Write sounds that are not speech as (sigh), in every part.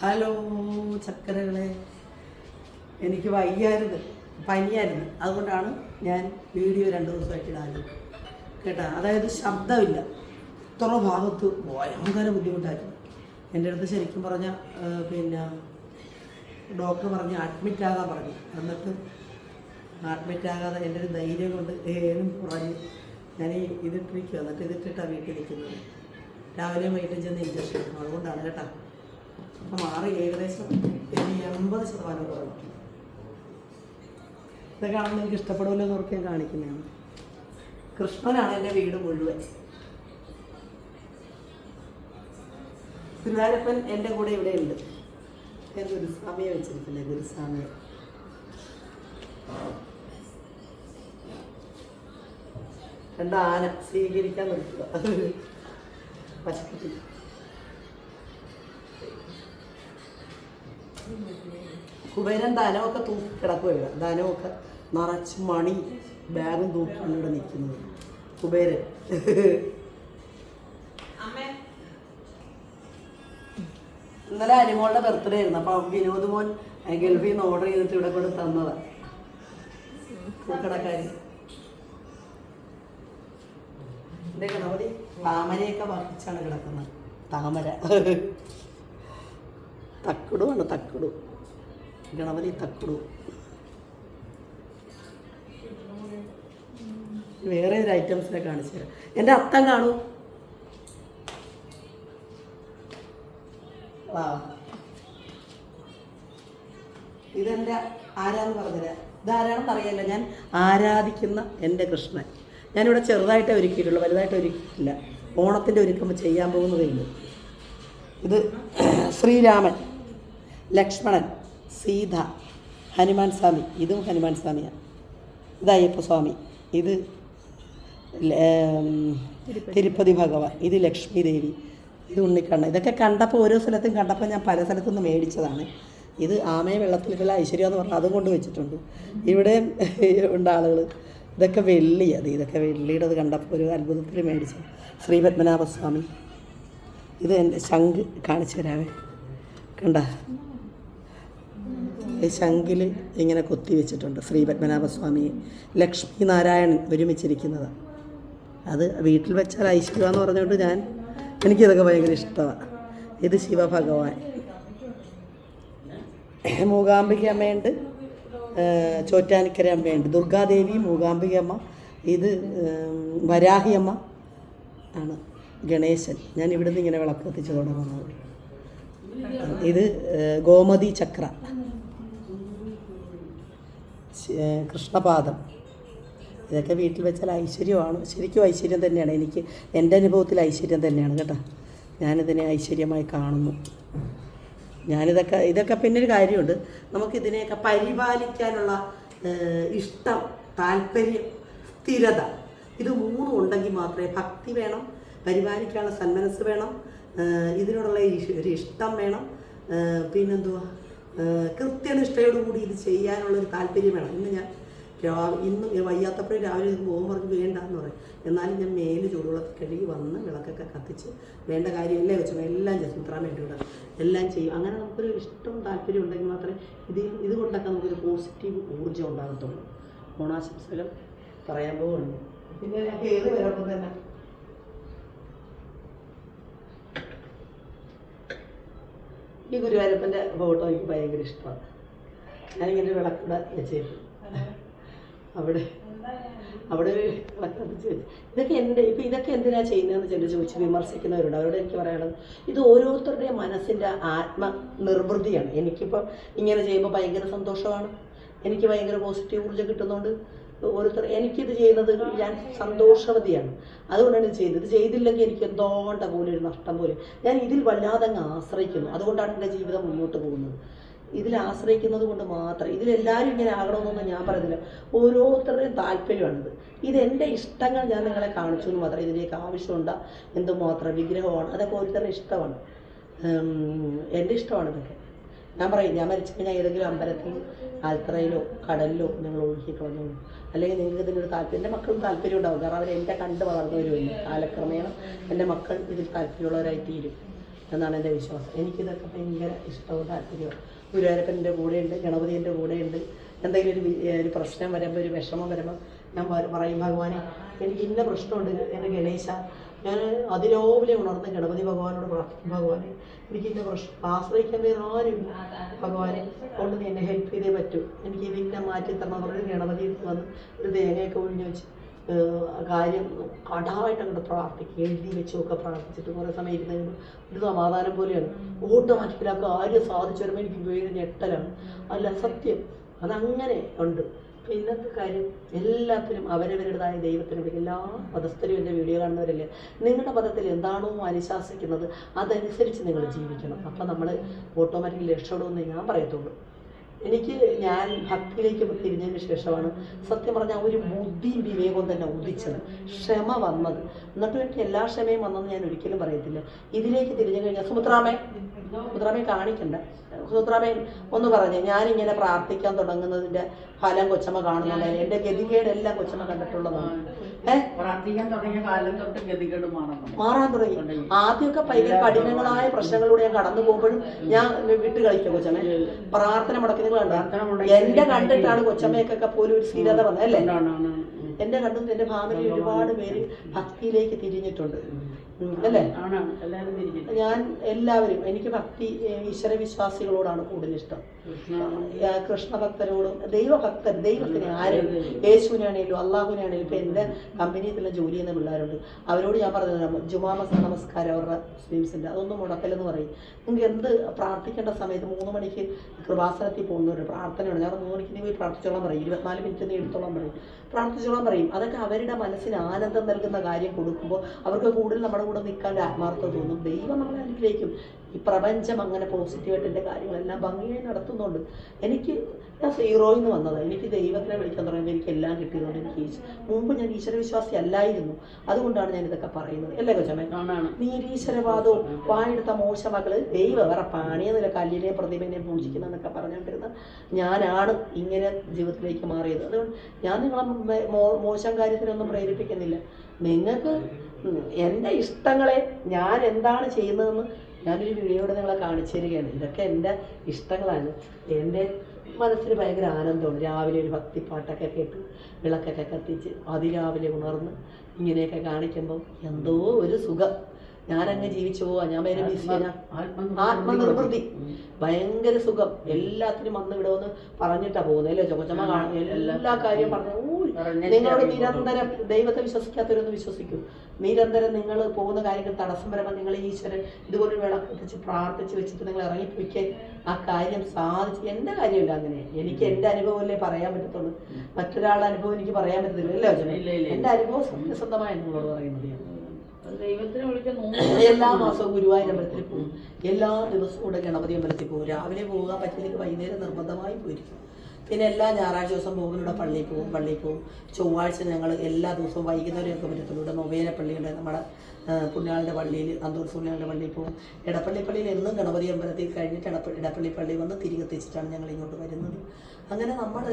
Hello ചക്കരകളെ. എനിക്ക് വയ്യായിരുന്നു പനിയായിരുന്നു. അതുകൊണ്ടാണ് ഞാൻ വീഡിയോ രണ്ട് ദിവസമായിട്ട് ഇടാഞ്ഞത്. കേട്ടോ? അതായത് ശബ്ദമില്ല. ഇത്ര ഭാഗത്ത് ഭയങ്കര ബുദ്ധിമുട്ടായിരുന്നു. എന്റെ അടുത്ത് ശരിക്കും പറഞ്ഞ പിന്നെ ഡോക്ടർ പറഞ്ഞ് അഡ്മിറ്റ് ആകാൻ പറഞ്ഞു. എന്നിട്ട് അഡ്മിറ്റ് ആകാതെ എന്റെ ഒരു ധൈര്യം കൊണ്ട് ഏതും കുറഞ്ഞ് ഞാൻ ഈ ഇതിട്ടിരിക്കുക എന്നിട്ട് ഇതിട്ടിട്ടാണ് വീട്ടിൽ നിൽക്കുന്നത്. രാവിലെ വൈകിട്ടും ചെന്ന് ഇഞ്ചക്ഷൻ എടുക്കണം അതുകൊണ്ടാണ് കേട്ടോ. അപ്പം മാറി ഏകദേശം എനിക്ക് എൺപത് ശതമാനം കുറവ്. ഇതൊക്കെ ആണെന്ന് എനിക്ക് ഇഷ്ടപ്പെടുമല്ലോ എന്ന് ഓർക്കാൻ കാണിക്കുന്നതാണ്. കൃഷ്ണനാണ് എന്റെ വീട് മുഴുവൻ. ഗുരുവായൂരപ്പൻ എന്റെ കൂടെ ഇവിടെ ഉണ്ട്. ഞാൻ ഗുരുസ്വാമിയെ വെച്ചിരിക്കുന്നത്. ഗുരുസ്വാമിയെ. രണ്ട് ആന സ്വീകരിക്കാൻ നിൽക്കുക? പശുക്കുട്ടി. കുബേരൻ ധനമൊക്കെ തൂക്കി കിടക്കുകയില്ല ധനമൊക്കെ നിറച്ച് മണി ബാഗും തൂക്കിയാണ് ഇവിടെ നിൽക്കുന്നത്. കുബേരൻ. ഇന്നലെ അനിമോളുടെ ബർത്ത്ഡേ ആയിരുന്നു. അപ്പോൾ വിനോദ് മോൻ ഗൾഫിന്ന് ഗൾഫിൽ നിന്ന് ഓർഡർ ചെയ്തിട്ട് ഇവിടെ കൊണ്ട് തന്നതാ. പൂക്കടക്കാരി എന്റെ ഗണപതി താമരയൊക്കെ വഹിച്ചാണ് കിടക്കുന്നത്. താമര. തക്കുടുമാണ് തക്കുടു. ഗണപതി തക്കുടു. വേറെ ഒരു ഐറ്റംസിനെ കാണിച്ചു തരാം. എന്റെ അത്തം കാണൂ. വാ. ഇതെന്റെ ആരാന്ന് പറഞ്ഞുതരാം. ഇതാരാണെന്ന് അറിയല്ല ഞാൻ. ആരാധിക്കുന്ന എന്റെ കൃഷ്ണൻ. ഞാനിവിടെ ചെറുതായിട്ടേ ഒരുക്കിയിട്ടുള്ളൂ വലുതായിട്ട് ഒരുക്കിയിട്ടില്ല. ഓണത്തിന്റെ ഒരുക്കുമ്പോൾ ചെയ്യാൻ പോകുന്നതേ ഉള്ളൂ. ഇത് (clears throat) ശ്രീരാമൻ ലക്ഷ്മണൻ സീത ഹനുമാൻ സ്വാമി. ഇതും ഹനുമാൻ സ്വാമിയാണ് ഇത് അയ്യപ്പ സ്വാമി. ഇത് തിരുപ്പതി. ഭഗവാൻ. ഇത് ലക്ഷ്മി ദേവി. ഇത് ഉണ്ണിക്കണ്ണ ഇതൊക്കെ കണ്ടപ്പോൾ ഓരോ സ്ഥലത്തും കണ്ടപ്പോൾ ഞാൻ പല സ്ഥലത്തുനിന്ന് മേടിച്ചതാണ്. ഇത് ആമയെ വെള്ളത്തിലിട്ടുള്ള ഐശ്വര്യം എന്ന് പറഞ്ഞാൽ അതും കൊണ്ട് വെച്ചിട്ടുണ്ട്. ഇവിടെ (laughs) ഉണ്ട് ആളുകൾ ഇതൊക്കെ വെള്ളി അത് ഇതൊക്കെ വെള്ളിയുടെ അത് കണ്ടപ്പോൾ ഒരു അത്ഭുതത്തിൽ മേടിച്ചു. ശ്രീ പത്മനാഭസ്വാമി. ഇത് എന്റെ ശംഖ് കാണിച്ചു തരാമേ കണ്ട? ഈ ശംഖിൽ ഇങ്ങനെ കൊത്തി വെച്ചിട്ടുണ്ട് ശ്രീ പത്മനാഭസ്വാമി ലക്ഷ്മി നാരായണൻ ഒരുമിച്ചിരിക്കുന്നത്. അത് വീട്ടിൽ വെച്ചാൽ ഐശ്വര്യം എന്ന് പറഞ്ഞുകൊണ്ട് ഞാൻ എനിക്കിതൊക്കെ ഭയങ്കര ഇഷ്ടമാണ് ഇത് ശിവഭഗവാൻ. മൂകാംബിക അമ്മയുണ്ട് ചോറ്റാനിക്കര അമ്മയുണ്ട്. ദുർഗാദേവി മൂകാംബികമ്മ ഇത് വരാഹിയമ്മ ആണ് ഗണേശൻ. ഞാൻ ഇവിടുന്ന് ഇങ്ങനെ വിളക്ക് എത്തിച്ചു തുടങ്ങുന്നത് ഇത് ഗോമതി ചക്ര. കൃഷ്ണപാദം. ഇതൊക്കെ വീട്ടിൽ വെച്ചാൽ ഐശ്വര്യമാണ്. ശരിക്കും ഐശ്വര്യം തന്നെയാണ്. എനിക്ക് എന്റെ അനുഭവത്തിൽ ഐശ്വര്യം തന്നെയാണ് കേട്ടോ. ഞാനിതിനെ ഐശ്വര്യമായി കാണുന്നു. ഞാനിതൊക്കെ ഇതൊക്കെ പിന്നെ ഒരു കാര്യമുണ്ട്. നമുക്കിതിനെയൊക്കെ പരിപാലിക്കാനുള്ള ഇഷ്ടം താല്പര്യം സ്ഥിരത ഇത് മൂന്നും ഉണ്ടെങ്കിൽ മാത്രമേ ഭക്തി വേണം പരിപാലിക്കാനുള്ള സന്മനസ് വേണം ഇതിനോടുള്ള ഒരു ഇഷ്ടം വേണം പിന്നെന്തുവാ കൃത്യനിഷ്ഠയോടുകൂടി ഇത് ചെയ്യാനുള്ളൊരു താല്പര്യം വേണം. ഇന്ന് ഞാൻ രാവിലെ ഇന്ന് വയ്യാത്തപ്പോഴും രാവിലെ ഇത് പോകുമ്പോൾ പറഞ്ഞ് വേണ്ട എന്ന് പറയും. എന്നാലും ഞാൻ മേൽ ചൂടുവെള്ളത്തിൽ കഴുകി വന്ന് വിളക്കൊക്കെ കത്തിച്ച് വേണ്ട കാര്യമല്ലേ വെച്ചു. എല്ലാം വേണ്ടി വിടാം എല്ലാം ചെയ്യും. അങ്ങനെ നമുക്കൊരു ഇഷ്ടം താല്പര്യം ഉണ്ടെങ്കിൽ മാത്രമേ ഇത് ഇതുകൊണ്ടൊക്കെ നമുക്കൊരു പോസിറ്റീവ് ഊർജം ഉണ്ടാകത്തുള്ളൂ. ഓണാശംസകൾ പറയാൻ പോകുന്നു പിന്നെ ഞങ്ങൾക്ക് ഏത് വരപ്പം തന്നെ. ഈ ഗുരുവായൂരപ്പന്റെ ഫോട്ടോ എനിക്ക് ഭയങ്കര ഇഷ്ടമാണ്. ഞാനിങ്ങനെ വിളക്കൂടെ വെച്ചേക്കും. അവിടെ. അവിടെ ഇതൊക്കെ എന്റെ ഇപ്പം ഇതൊക്കെ എന്തിനാ ചെയ്യുന്നതെന്ന് ചിലർ ചോദിച്ച് വിമർശിക്കുന്നവരുണ്ട്. അവരോട് എനിക്ക് പറയാനുള്ളത് ഇത് ഓരോരുത്തരുടെയും മനസ്സിന്റെ ആത്മ നിർവൃതിയാണ് എനിക്കിപ്പോൾ ഇങ്ങനെ ചെയ്യുമ്പോൾ ഭയങ്കര സന്തോഷമാണ്. എനിക്ക് ഭയങ്കര പോസിറ്റീവ് ഊർജം കിട്ടുന്നുണ്ട്. ഓരോരുത്തർ എനിക്കിത് ചെയ്യുന്നത് ഞാൻ സന്തോഷവതിയാണ്. അതുകൊണ്ടാണ് ഇത് ചെയ്തത്. ഇത് ചെയ്തില്ലെങ്കിൽ എനിക്ക് എന്തോണ്ട പോലെ ഒരു നഷ്ടം പോലെ. ഞാൻ ഇതിൽ വല്ലാതെ അങ്ങ് ആശ്രയിക്കുന്നു. അതുകൊണ്ടാണ് എന്റെ ജീവിതം മുന്നോട്ട് പോകുന്നത്. ഇതിൽ ആശ്രയിക്കുന്നത് കൊണ്ട് മാത്രം ഇതിലെല്ലാവരും ഇങ്ങനെ ആകണമെന്നൊന്നും ഞാൻ പറയുന്നില്ല. ഓരോരുത്തരുടെയും താല്പര്യമാണിത്. ഇത് എന്റെ ഇഷ്ടങ്ങൾ ഞാൻ നിങ്ങളെ കാണിച്ചു എന്ന് മാത്രം ഇതിലേക്ക് ആവശ്യമുണ്ട്. എന്തുമാത്രം വിഗ്രഹമാണ്. അതൊക്കെ ഓരോരുത്തരുടെ ഇഷ്ടമാണ്. എന്റെ ഇഷ്ടമാണ് ഇതൊക്കെ. ഞാൻ പറയും ഞാൻ മരിച്ചു കഴിഞ്ഞാൽ ഏതെങ്കിലും അമ്പലത്തിൽ ആൽത്തറയിലോ കടലിലോ നിങ്ങൾ ഒഴുകി കളഞ്ഞോളൂ അല്ലെങ്കിൽ നിങ്ങൾക്ക് ഇതിനൊരു താല്പര്യം എന്റെ മക്കളും താല്പര്യം ഉണ്ടാവും. കാരണം അവർ എന്റെ കണ്ട് വളർന്നവരുമില്ല കാലക്രമേണ എന്റെ മക്കൾ ഇതിൽ താല്പര്യമുള്ളവരായി തീരും. എന്നാണ് എന്റെ വിശ്വാസം. എനിക്കിതൊക്കെ ഭയങ്കര ഇഷ്ടവും താല്പര്യവും. ഗുരുവായൂരപ്പന്റെ കൂടെയുണ്ട് ഗണപതിന്റെ കൂടെയുണ്ട്. എന്തെങ്കിലും ഒരു ഒരു പ്രശ്നം വരുമ്പോൾ ഒരു വിഷമം വരുമ്പോൾ ഞാൻ പറയും ഭഗവാനെ എനിക്ക് ഇന്ന പ്രശ്നമുണ്ട് എന്റെ ഗണേശ. ഞാൻ അതിലോവിലെ ഉണർന്ന് ഗണപതി ഭഗവാനോട് പ്രാർത്ഥിക്കും ഭഗവാനെ എനിക്ക് ഇന്ന പ്രശ്നം ആശ്രയിക്കാൻ വേറെ ആരുമില്ല ഭഗവാനെ കൊണ്ട് എന്നെ ഹെൽപ്പ് ചെയ്തേ പറ്റൂ. എനിക്ക് ഇതിന്റെ മാറ്റി തരണം എന്ന് പറഞ്ഞ് ഗണപതി വന്ന് ഒരു തേങ്ങയൊക്കെ ഒഴിഞ്ഞു വെച്ച് കാര്യം കടായിട്ട് അങ്ങോട്ട് പ്രാർത്ഥിക്കുക എഴുതി വെച്ചുമൊക്കെ പ്രാർത്ഥിച്ചിട്ട് കുറേ സമയം ഇരുന്ന് ഒരു സമാധാനം പോലെയാണ്. ഓട്ടോമാറ്റിക്കലി ആ കാര്യം സാധിച്ചു വരുമ്പോൾ എനിക്ക് വേറെ ഞെട്ടലാണ്. അല്ല സത്യം. അതങ്ങനെ ഉണ്ട്. ഇന്നത്തെ കാര്യം എല്ലാത്തിനും അവരവരുടേതായ ദൈവത്തിന് വിളിക്കും എല്ലാ മതസ്ഥരും എന്റെ വീഡിയോ കാണുന്നവരല്ലേ നിങ്ങളുടെ മതത്തിൽ എന്താണോ അനുശാസിക്കുന്നത് അതനുസരിച്ച് നിങ്ങൾ ജീവിക്കണം. അപ്പം നമ്മൾ ഓട്ടോമാറ്റിക്കലി രക്ഷപ്പെടുമെന്ന് ഞാൻ പറയത്തുള്ളൂ. എനിക്ക് ഞാൻ ഭക്തിയിലേക്ക് തിരിഞ്ഞതിന് ശേഷമാണ് സത്യം പറഞ്ഞാൽ ഒരു ബുദ്ധിയും വിവേകവും തന്നെ ഉദിച്ചത്. ക്ഷമ വന്നത്. എന്നിട്ടും എനിക്ക് എല്ലാ ക്ഷമയും വന്നെന്ന് ഞാൻ ഒരിക്കലും പറയത്തില്ല. ഇതിലേക്ക് തിരിഞ്ഞു കഴിഞ്ഞാൽ സുമിത്രാമേ സുമിത്രാമയെ കാണിക്കണ്ട. സുമിത്രാമേ ഒന്ന് പറഞ്ഞേ ഞാനിങ്ങനെ പ്രാർത്ഥിക്കാൻ തുടങ്ങുന്നതിന്റെ ഫലം കൊച്ചമ്മ കാണുന്നില്ല എന്റെ ഗതികേടെല്ലാം കൊച്ചമ്മ കണ്ടിട്ടുള്ളതാണ്. മാറാൻ തുടങ്ങി. ആദ്യമൊക്കെ ഭയങ്കര കഠിനങ്ങളായ പ്രശ്നങ്ങളിലൂടെ ഞാൻ കടന്നു പോകുമ്പോഴും ഞാൻ വിട്ട് കളിക്കും കൊച്ചമ്മ. പ്രാർത്ഥന മുടക്കി നിങ്ങൾ കണ്ടോ? എന്റെ കണ്ടിട്ടാണ് കൊച്ചമ്മയൊക്കെ പോലും ഒരു സ്ഥിരത വന്നത് അല്ലേ. എന്റെ കണ്ടും എന്റെ ഫാമിലി ഒരുപാട് പേര് ഭക്തിയിലേക്ക് തിരിഞ്ഞിട്ടുണ്ട്. അല്ലേ? ഞാൻ എല്ലാവരും എനിക്ക് ഭക്തി ഈശ്വര വിശ്വാസികളോടാണ് കൂടുതൽ ഇഷ്ടം കൃഷ്ണഭക്തരോടും ദൈവഭക്തർ ദൈവത്തിന് ആരും യേശുവിനാണേലും അള്ളാഹുവിനാണേലും ഇപ്പം എന്റെ കമ്പനിയിൽ തന്നെ ജോലി ചെയ്യുന്ന പിള്ളേരുണ്ട്. അവരോട് ഞാൻ പറഞ്ഞു ജുമാ മസ നമസ്കാരം അവരുടെ മുസ്ലിംസിന്റെ അതൊന്നും മുടക്കലെന്ന് പറയും. നിങ്ങൾക്ക് എന്ത് പ്രാർത്ഥിക്കേണ്ട സമയത്ത് മൂന്ന് മണിക്ക് കൃപാസനത്തിൽ പോകുന്നവരുടെ പ്രാർത്ഥനയുണ്ട്. ഞാൻ മൂന്ന് മണിക്ക് നീ പോയി പ്രാർത്ഥിച്ചോളാൻ പറയും. ഇരുപത്തിനാല് മിനിറ്റ് നീ എടുത്തോളാം പറയും. പ്രാർത്ഥിച്ചോളാൻ പറയും. അതൊക്കെ അവരുടെ മനസ്സിന് ആനന്ദം നൽകുന്ന കാര്യം കൊടുക്കുമ്പോൾ അവർക്ക് കൂടുതൽ നമ്മുടെ കൂടെ നിൽക്കാൻ ആത്മാർത്ഥത തോന്നും. ദൈവം നമ്മളെ അനുഗ്രഹിക്കും. ഈ പ്രപഞ്ചം അങ്ങനെ പോസിറ്റീവായിട്ട് എന്റെ കാര്യങ്ങളെല്ലാം ഭംഗിയായി നടത്തുന്നുണ്ട്. എനിക്ക് ഞാൻ സീറോയിൽ നിന്ന് വന്നത്. എനിക്ക് ദൈവത്തിനെ വിളിക്കാൻ തുടങ്ങിയപ്പോൾ എനിക്ക് എല്ലാം കിട്ടിയതുകൊണ്ട് എനിക്ക് മുമ്പ് ഞാൻ ഈശ്വരവിശ്വാസി അല്ലായിരുന്നു. അതുകൊണ്ടാണ് ഞാൻ ഇതൊക്കെ പറയുന്നത്. അല്ലേ കൊച്ചമ്മേ? നീരീശ്വരവാദവും വായെടുത്ത മോശ മകൾ ദൈവ വേറെ പാണിയെന്നില്ല കല്ലിനെ പ്രതിമനെ പൂജിക്കുന്നതെന്നൊക്കെ പറഞ്ഞുകൊണ്ടിരുന്ന ഞാനാണ് ഇങ്ങനെ ജീവിതത്തിലേക്ക് മാറിയത്. അതുകൊണ്ട് ഞാൻ നിങ്ങളെ മോശം കാര്യത്തിനൊന്നും പ്രേരിപ്പിക്കുന്നില്ല. നിങ്ങൾക്ക് എന്റെ ഇഷ്ടങ്ങളെ ഞാൻ എന്താണ് ചെയ്യുന്നതെന്ന് ഞാനൊരു വീഡിയോയുടെ നിങ്ങളെ കാണിച്ചു തരികയാണ്. ഇതൊക്കെ എന്റെ ഇഷ്ടങ്ങളാണ്. എന്റെ മനസ്സിന് ഭയങ്കര ആനന്ദമാണ്. രാവിലെ ഒരു ഭക്തിപ്പാട്ടൊക്കെ കേട്ട് വിളക്കൊക്കെ കത്തിച്ച് അതിരാവിലെ ഉണർന്ന് ഇങ്ങനെയൊക്കെ കാണിക്കുമ്പോൾ എന്തോ ഒരു സുഖം. ഞാനങ്ങ് ജീവിച്ചു പോവാ. ഞാൻ വേറെ ബിസിയാണ് ആത്മനിർവൃത്തി. ഭയങ്കര സുഖം. എല്ലാത്തിനും വന്ന് ഇവിടെ വന്ന് പറഞ്ഞിട്ടാ പോകുന്നത് അല്ലേ? ചൊക്കച്ചമ്മ എല്ലാ കാര്യവും പറഞ്ഞു നിങ്ങളോട് നിരന്തരം ദൈവത്തെ വിശ്വസിക്കാത്തവരൊന്ന് വിശ്വസിക്കൂ. നിരന്തരം നിങ്ങൾ പോകുന്ന കാര്യങ്ങൾ തടസ്സം വരുമ്പോൾ നിങ്ങൾ ഈശ്വരൻ ഇതുപോലെ വിളക്ക് കത്തിച്ച് പ്രാർത്ഥിച്ച് വെച്ചിട്ട് നിങ്ങൾ ഇറങ്ങിപ്പോയിക്കേ. ആ കാര്യം സാധിച്ച് എന്റെ കാര്യമില്ല അങ്ങനെ. എനിക്ക് എന്റെ അനുഭവമല്ലേ പറയാൻ പറ്റത്തുള്ളൂ. മറ്റൊരാളുടെ അനുഭവം എനിക്ക് പറയാൻ പറ്റത്തില്ല. അല്ലേ അച്ഛനെ. എന്റെ അനുഭവം സത്യസന്ധമായി നിങ്ങളോട് പറയുന്നത് എല്ലാ മാസവും ഗുരുവായൂർ അമ്പലത്തിൽ പോകും. എല്ലാ ദിവസവും കൂടെ ഗണപതി അമ്പലത്തിൽ പോകും. രാവിലെ പോകാൻ പറ്റില്ലെങ്കിൽ വൈകുന്നേരം നിർബന്ധമായി പോയിരിക്കും. പിന്നെ എല്ലാ ഞായറാഴ്ച ദിവസം പോകും ഇവിടെ പള്ളിയിൽ പോകും പള്ളിയിൽ പോകും. ചൊവ്വാഴ്ച ഞങ്ങൾ എല്ലാ ദിവസവും വൈകുന്നേരം ഒക്കെ പറ്റത്തുള്ളൂ. ഇവിടെ മൊബൈലെ പള്ളിയുണ്ട് നമ്മുടെ പുണ്യാളുടെ പള്ളിയിൽ അന്തൂർ പുണ്യാളുടെ പള്ളിയിൽ പോകും. ഇടപ്പള്ളി പള്ളിയിൽ എന്നും ഗണപതി അമ്പലത്തിൽ കഴിഞ്ഞിട്ട് ഇടപ്പള്ളി ഇടപ്പള്ളി പള്ളി വന്ന് തിരികെ എത്തിച്ചിട്ടാണ് ഞങ്ങൾ ഇങ്ങോട്ട് വരുന്നത്. അങ്ങനെ നമ്മൾ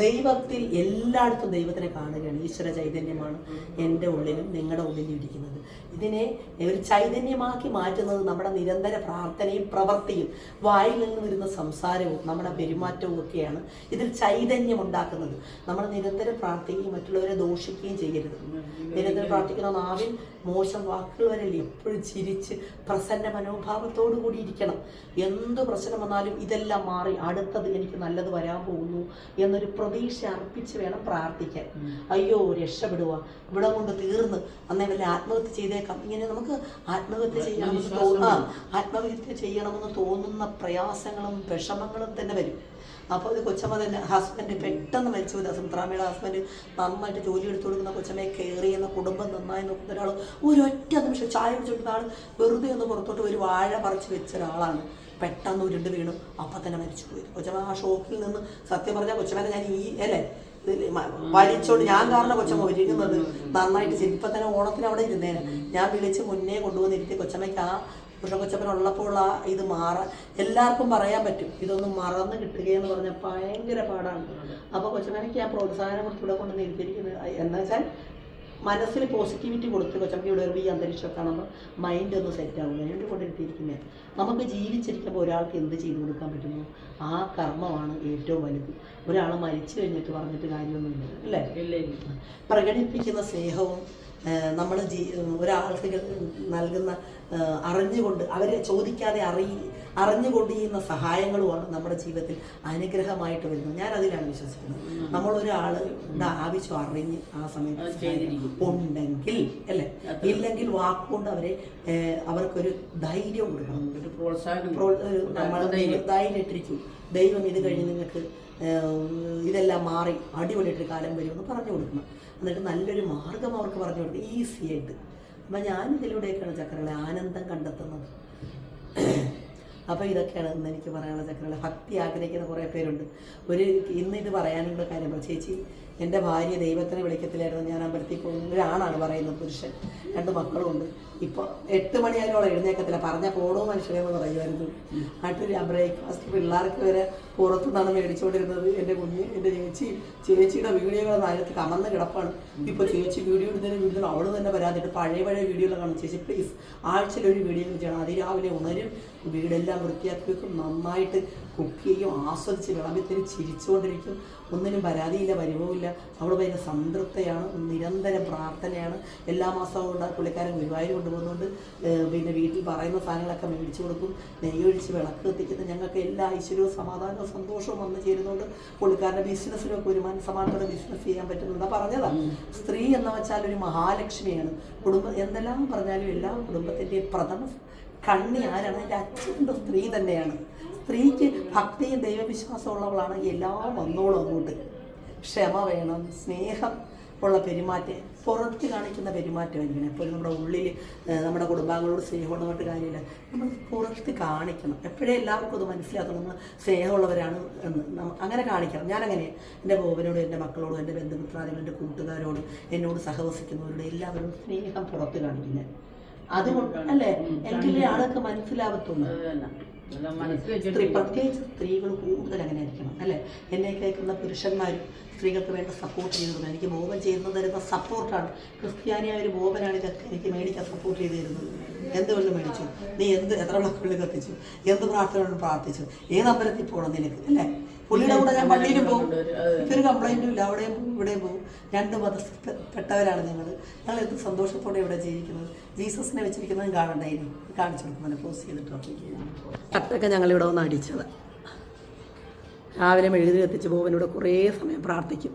ദൈവത്തിൽ എല്ലായിടത്തും ദൈവത്തിനെ കാണുകയാണ്. ഈശ്വര ചൈതന്യമാണ് എന്റെ ഉള്ളിലും നിങ്ങളുടെ ഉള്ളിലും ഇരിക്കുന്നത്. ഇതിനെ ഒരു ചൈതന്യമാക്കി മാറ്റുന്നത് നമ്മുടെ നിരന്തര പ്രാർത്ഥനയും പ്രവൃത്തിയും വായിൽ നിന്ന് വരുന്ന സംസാരവും നമ്മുടെ പെരുമാറ്റവും ഒക്കെയാണ് ഇതിൽ ചൈതന്യം ഉണ്ടാക്കുന്നത്. നമ്മൾ നിരന്തരം പ്രാർത്ഥിക്കുകയും മറ്റുള്ളവരെ ദോഷിക്കുകയും ചെയ്യരുത്. നിരന്തരം പ്രാർത്ഥിക്കുന്ന നാവിൽ മോശം വാക്കുകൾ വരല്ലേ? എപ്പോഴും ചിരിച്ച് പ്രസന്ന മനോഭാവത്തോടു കൂടി ഇരിക്കണം. എന്ത് പ്രശ്നം വന്നാലും ഇതെല്ലാം മാറി അടുത്തത് എനിക്ക് നല്ലത് വരാൻ പോകുന്നു എന്നൊരു പ്രതീക്ഷ അർപ്പിച്ച് വേണം പ്രാർത്ഥിക്കാൻ. അയ്യോ രക്ഷപ്പെടുക ഇവിടെ കൊണ്ട് തീർന്ന്. അന്നേ വല്ല ആത്മഹത്യ ചെയ്തേക്കാം. ഇങ്ങനെ നമുക്ക് ആത്മഹത്യ ചെയ്യണമെന്ന് തോന്നാം ആത്മഹത്യ ചെയ്യണമെന്ന് തോന്നുന്ന പ്രയാസങ്ങളും വിഷമങ്ങളും തന്നെ വരും. അപ്പോൾ ഇത് കൊച്ചമ്മ തന്നെ ഹസ്ബൻഡ് പെട്ടെന്ന് മരിച്ചു. പോയി സുമിത്രാമ്മയുടെ ഹസ്ബൻഡ് നന്നായിട്ട് ജോലി എടുത്തു കൊടുക്കുന്ന കൊച്ചമ്മയെ കെയർ ചെയ്യുന്ന കുടുംബം നന്നായി നോക്കുന്ന ഒരാൾ ഒരൊറ്റ നിമിഷം ചായ കുടിച്ചിട്ട് ആൾ വെറുതെ ഒന്ന് പുറത്തോട്ട് ഒരു വാഴ പറിച്ച് വെച്ച ഒരാളാണ്. പെട്ടെന്ന് ഉരുണ്ട് വീണു. അപ്പം തന്നെ മരിച്ചു പോയി. കൊച്ചമ്മ ആ ഷോക്കിൽ നിന്ന് സത്യം പറഞ്ഞാൽ കൊച്ചമ്മേനെ ഞാൻ ഈ അല്ലേ? വലിച്ചോണ്ട് ഞാൻ കാരണം കൊച്ചമ്മ ഒരുങ്ങുന്നത്. നന്നായിട്ട്. ഇപ്പം തന്നെ ഓണത്തിന് അവിടെ ഇരുന്നേനെ. ഞാൻ വിളിച്ച് മുന്നേ കൊണ്ടുവന്നിരുത്തി കൊച്ചമ്മയ്ക്ക് ആ പക്ഷെ കൊച്ചപ്പനുള്ളപ്പോൾ ആ ഇത് മാറാൻ എല്ലാവർക്കും പറയാൻ പറ്റും. ഇതൊന്നും മറന്ന് കിട്ടുകയെന്ന് പറഞ്ഞാൽ ഭയങ്കര പാടാണ്. അപ്പോൾ കൊച്ചപ്പനയ്ക്ക് ആ പ്രോത്സാഹനം കൊടുത്ത് ഇവിടെ കൊണ്ട് നിർത്തിയിരിക്കുന്നത് എന്ന് വെച്ചാൽ മനസ്സിൽ പോസിറ്റിവിറ്റി കൊടുത്ത് കൊച്ചമ്മക്ക് ഇവിടെ വരുമ്പോൾ ഈ അന്തരീക്ഷമൊക്കെ മൈൻഡ് ഒന്ന് സെറ്റ് ആവും. അതിനുവേണ്ടി കൊണ്ടിരുത്തിയിരിക്കുന്നത് നമുക്ക് ജീവിച്ചിരിക്കുമ്പോൾ ഒരാൾക്ക് എന്ത് ചെയ്തു കൊടുക്കാൻ പറ്റുന്നു? ആ കർമ്മമാണ് ഏറ്റവും വലുത്. ഒരാൾ മരിച്ചു കഴിഞ്ഞിട്ട് പറഞ്ഞിട്ട് കാര്യമൊന്നുമില്ല അല്ലേ? പ്രകടിപ്പിക്കുന്ന സ്നേഹവും നമ്മൾ ജീ ഒരാൾക്ക് നൽകുന്ന അറിഞ്ഞുകൊണ്ട് അവരെ ചോദിക്കാതെ അറി അറിഞ്ഞുകൊണ്ട് ചെയ്യുന്ന സഹായങ്ങളുമാണ് നമ്മുടെ ജീവിതത്തിൽ അനുഗ്രഹമായിട്ട് വരുന്നത്. ഞാൻ അതിലാണ് വിശ്വസിക്കുന്നത് നമ്മൾ ഒരാളുടെ ആവശ്യം അറിഞ്ഞ് ആ സമയത്ത്. ഉണ്ടെങ്കിൽ അല്ലെ? ഇല്ലെങ്കിൽ വാക്കുകൊണ്ട് അവരെ അവർക്കൊരു ധൈര്യം കൊടുക്കണം. നമ്മൾ ധൈര്യം. ഇട്ടിരിക്കും. ദൈവം ഇത് കഴിഞ്ഞ് നിങ്ങൾക്ക് ഇതെല്ലാം മാറി അടിപൊളിയായിട്ട് കാലം വരുമെന്ന് പറഞ്ഞു കൊടുക്കണം. എന്നിട്ട് നല്ലൊരു മാർഗം അവർക്ക് പറഞ്ഞു കൊടുക്കണം. ഈസി ആയിട്ട്. അപ്പം ഞാൻ ഇതിലൂടെയൊക്കെയാണ് ചക്രകളെ ആനന്ദം കണ്ടെത്തുന്നത്. അപ്പോൾ ഇതൊക്കെയാണ് ഇന്ന് എനിക്ക് പറയാനുള്ള ചക്കരകളെ ഭക്തി ആഗ്രഹിക്കുന്ന കുറേ പേരുണ്ട്. ഒരു ഇന്ന് ഇത് പറയാനുള്ള കാര്യം ചേച്ചി എന്റെ ഭാര്യ ദൈവത്തിനെ വിളിക്കത്തില്ലായിരുന്നു. ഞാൻ അമ്പലത്തിൽ പോകുന്ന ഒരാണാണ് പറയുന്നത് പുരുഷൻ. രണ്ട് മക്കളുമുണ്ട് ഇപ്പോൾ എട്ട് മണിയായാലും എഴുന്നേക്കത്തില്ല. പറഞ്ഞ പോടോ മനുഷ്യരെന്ന് പറയുമായിരുന്നു. നാട്ടിൽ ബ്രേക്ക്ഫാസ്റ്റ് പിള്ളേർക്ക് വരെ പുറത്തുനിന്നാണ് മേടിച്ചുകൊണ്ടിരുന്നത്. എന്റെ കുഞ്ഞ് എന്റെ ചേച്ചി ചേച്ചിയുടെ വീഡിയോകൾ അതിനകത്ത് കമന്ന് കിടപ്പാണ്. ഇപ്പോൾ ചേച്ചി വീഡിയോ ഇടുന്നതിന് വീഡിയോ അവൾ തന്നെ വരാതിട്ട് പഴയ പഴയ വീഡിയോകളാണ് ചേച്ചി പ്ലീസ് ആഴ്ചയിൽ ഒരു വീഡിയോ ചെയ്യണം. അതിരാവിലെ ഉണരും വീടെല്ലാം വൃത്തിയാക്കി വെക്കും നന്നായിട്ട് കുക്ക് ചെയ്യും ആസ്വദിച്ച് വിളമ്പിത്തരി ചിരിച്ചുകൊണ്ടിരിക്കും. ഒന്നിനും പരാതിയില്ല പരിഭവമില്ല. അവൾ ഭയങ്കര സംതൃപ്തയാണ് നിരന്തര പ്രാർത്ഥനയാണ്. എല്ലാ മാസവും ഉള്ള പുള്ളിക്കാരൻ ഗുരുവായൂർ കൊണ്ടുപോകുന്നുണ്ട്. പിന്നെ വീട്ടിൽ പറയുന്ന സാധനങ്ങളൊക്കെ മേടിച്ചു കൊടുക്കും. നെയ്യൊഴിച്ച് വിളക്ക് കത്തിക്കുന്ന ഞങ്ങൾക്ക് എല്ലാ ഐശ്വര്യവും സമാധാനവും സന്തോഷവും വന്നു ചേരുന്നുണ്ട്. പുള്ളിക്കാരന്റെ ബിസിനസ്സിലൊക്കെ ഒരു മനസ്സമാനത്തോടെ ബിസിനസ് ചെയ്യാൻ പറ്റുന്നുണ്ട്. പറഞ്ഞതാണ് സ്ത്രീ എന്ന് വെച്ചാൽ ഒരു മഹാലക്ഷ്മിയാണ്. കുടുംബം എന്തെല്ലാം പറഞ്ഞാലും എല്ലാ കുടുംബത്തിന്റെയും പ്രഥമ കണ്ണി ആരാണ് എന്റെ അച്ഛന്റെ സ്ത്രീ തന്നെയാണ്. സ്ത്രീക്ക് ഭക്തിയും ദൈവവിശ്വാസവും ഉള്ളവളാണ് എല്ലാം വന്നോളും അങ്ങോട്ട്. ക്ഷമ വേണം സ്നേഹം ഉള്ള പെരുമാറ്റം പുറത്ത് കാണിക്കുന്ന പെരുമാറ്റം പെരുമാറ്റമായിരിക്കണം എപ്പോഴും നമ്മുടെ ഉള്ളിൽ നമ്മുടെ കുടുംബാംഗങ്ങളോട് സ്നേഹമുള്ള പറഞ്ഞിട്ട് കാര്യമില്ല. നമ്മൾ പുറത്ത് കാണിക്കണം. എപ്പോഴേ എല്ലാവർക്കും അത് മനസ്സിലാക്കണം നമ്മൾ സ്നേഹമുള്ളവരാണ് എന്ന്. അങ്ങനെ കാണിക്കണം. ഞാനങ്ങനെ എന്റെ ബോബനോടും എന്റെ മക്കളോടും എന്റെ ബന്ധുമിത്രാദികളും എന്റെ കൂട്ടുകാരോടും എന്നോട് സഹവസിക്കുന്നവരോടും എല്ലാവരും സ്നേഹം പുറത്ത് കാണിക്കുന്നത് അതുകൊണ്ട് അല്ലേ? എങ്കിലേ ആളൊക്കെ മനസ്സിലാവത്തുള്ളൂ. സ്ത്രീ പ്രത്യേകിച്ച് സ്ത്രീകൾ കൂടുതൽ അങ്ങനെ ആയിരിക്കണം അല്ലെ? എന്നെ കേൾക്കുന്ന പുരുഷന്മാരും സ്ത്രീകൾക്ക് വേണ്ട സപ്പോർട്ട് ചെയ്തിരുന്നു എനിക്ക് ബോബൻ ചെയ്യുന്ന തരുന്ന സപ്പോർട്ടാണ് ക്രിസ്ത്യാനിയായ ഒരു ബോബനാണ് ഇതൊക്കെ എനിക്ക് മേടിക്കാൻ സപ്പോർട്ട് ചെയ്ത് തരുന്നത്. എന്തുകൊണ്ട് മേടിച്ചു. നീ എന്ത് എത്ര വിളക്കുള്ളിൽ കത്തിച്ചു? എന്ത് പ്രാർത്ഥന കൊണ്ട് പ്രാർത്ഥിച്ചു? ഏത് അമ്പലത്തിൽ പോകണം നിനക്ക് അല്ലേ? പുള്ളിയുടെ കൂടെ ഞാൻ പള്ളിയിലും പോകും. എനിക്കൊരു കംപ്ലൈന്റും ഇല്ല. അവിടെയും ഇവിടെയും പോകും. രണ്ട് മതപ്പെട്ടവരാണ് ഞങ്ങൾ ഞങ്ങൾ എന്ത് സന്തോഷത്തോടെ ഇവിടെ ജീവിക്കുന്നത്? ജീസസിനെ വെച്ചിരിക്കുന്നത് കാണണ്ടായിരുന്നു. ഇനി കാണിച്ചു കൊടുക്കും. പോസ്റ്റ് ചെയ്തിട്ട് കട്ടൊക്കെ ഞങ്ങളിവിടെ വന്ന് അടിച്ചത്. രാവിലെ എഴുതി കത്തിച്ച് ബോബനോട് കുറേ സമയം പ്രാർത്ഥിക്കും.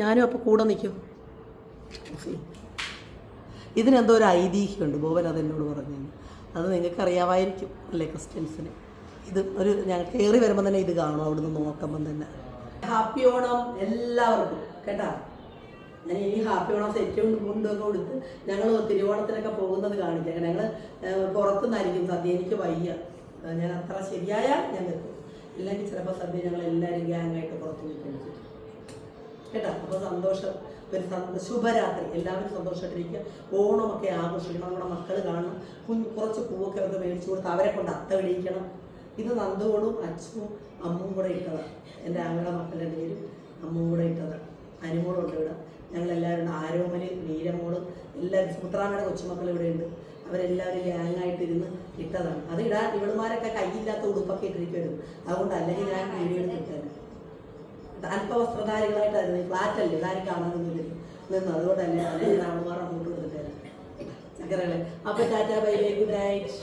ഞാനും അപ്പോൾ കൂടെ നിൽക്കും. ഇതിനെന്തോ ഒരു ഐതിഹ്യമുണ്ട്. ബോബൻ അതെന്നോട് പറഞ്ഞു അത് നിങ്ങൾക്കറിയാമായിരിക്കും അല്ലേ ക്രിസ്ത്യൻസിന്? ഇത് ഒരു ഞാൻ കയറി വരുമ്പോൾ തന്നെ ഇത് കാണും അവിടുന്ന് നോക്കുമ്പം തന്നെ. ഹാപ്പി ഓണം എല്ലാവർക്കും കേട്ടാ? ഞാൻ ഈ ഹാപ്പി ഓണം സെറ്റും മുണ്ടൊക്കെ കൊടുത്ത് ഞങ്ങൾ തിരുവോണത്തിനൊക്കെ പോകുന്നത് കാണിക്കാം. ഞങ്ങൾ പുറത്തുനിന്നായിരിക്കും സദ്യ എനിക്ക് വയ്യ. ഞാൻ അത്ര ശരിയായ ഞാൻ വെക്കും. ഇല്ലെങ്കിൽ ചിലപ്പോൾ സദ്യ ഞങ്ങൾ എല്ലാവരും ഗ്യാങ്ങായിട്ട് പുറത്തു പോയി കേട്ടോ? അപ്പോൾ സന്തോഷം ഒരു ശുഭരാത്രി. എല്ലാവരും സന്തോഷമായിട്ടിരിക്കുക. ഓണമൊക്കെ ആഘോഷിക്കണം. നമ്മുടെ മക്കൾ കാണണം. കുഞ്ഞ് കുറച്ച് പൂവൊക്കെ അവർക്ക് മേടിച്ചു കൊടുത്ത് അവരെ കൊണ്ട് അത്ത വിടിയിക്കണം ഇത് നന്ദുവോളും അച്ഛനും അമ്മും കൂടെ ഇട്ടതാണ് എന്റെ ആങ്ങളുടെ മക്കളുടെ പേരും അമ്മും കൂടെ ഇട്ടതാണ് അനുമോളുണ്ട് ഇവിടെ. ഞങ്ങളെല്ലാവരും ഉണ്ട്. ആരോമന് വീരമോളും എല്ലാവരും സുത്രാമയുടെ കൊച്ചുമക്കൾ ഇവിടെ ഉണ്ട്. അവരെല്ലാവരും ഗ്യാങ്ങായിട്ടിരുന്ന് ഇട്ടതാണ്. അത് ഇടാൻ ഇവളുമാരൊക്കെ കയ്യില്ലാത്ത ഉടുപ്പൊക്കെ ഇട്ടിരിക്കുമായിരുന്നു അതുകൊണ്ട് അല്ലെങ്കിൽ ഞാൻ വീഡിയോ എടുത്തിട്ടാണ് അല്പവസ്ത്രധാരികളായിട്ടായിരുന്നു. ഫ്ലാറ്റ് അല്ലേ? ഇതാരും കാണാനൊന്നുമില്ല. നിന്ന് അതുകൊണ്ടല്ലേ അല്ലെങ്കിൽ അവളുമാർ അങ്ങോട്ട് കൊടുത്തിട്ടായിരുന്നു ചക്കരകളെ അപ്പൊ ടാറ്റാ ബൈ ഗുഡ് നൈറ്റ്.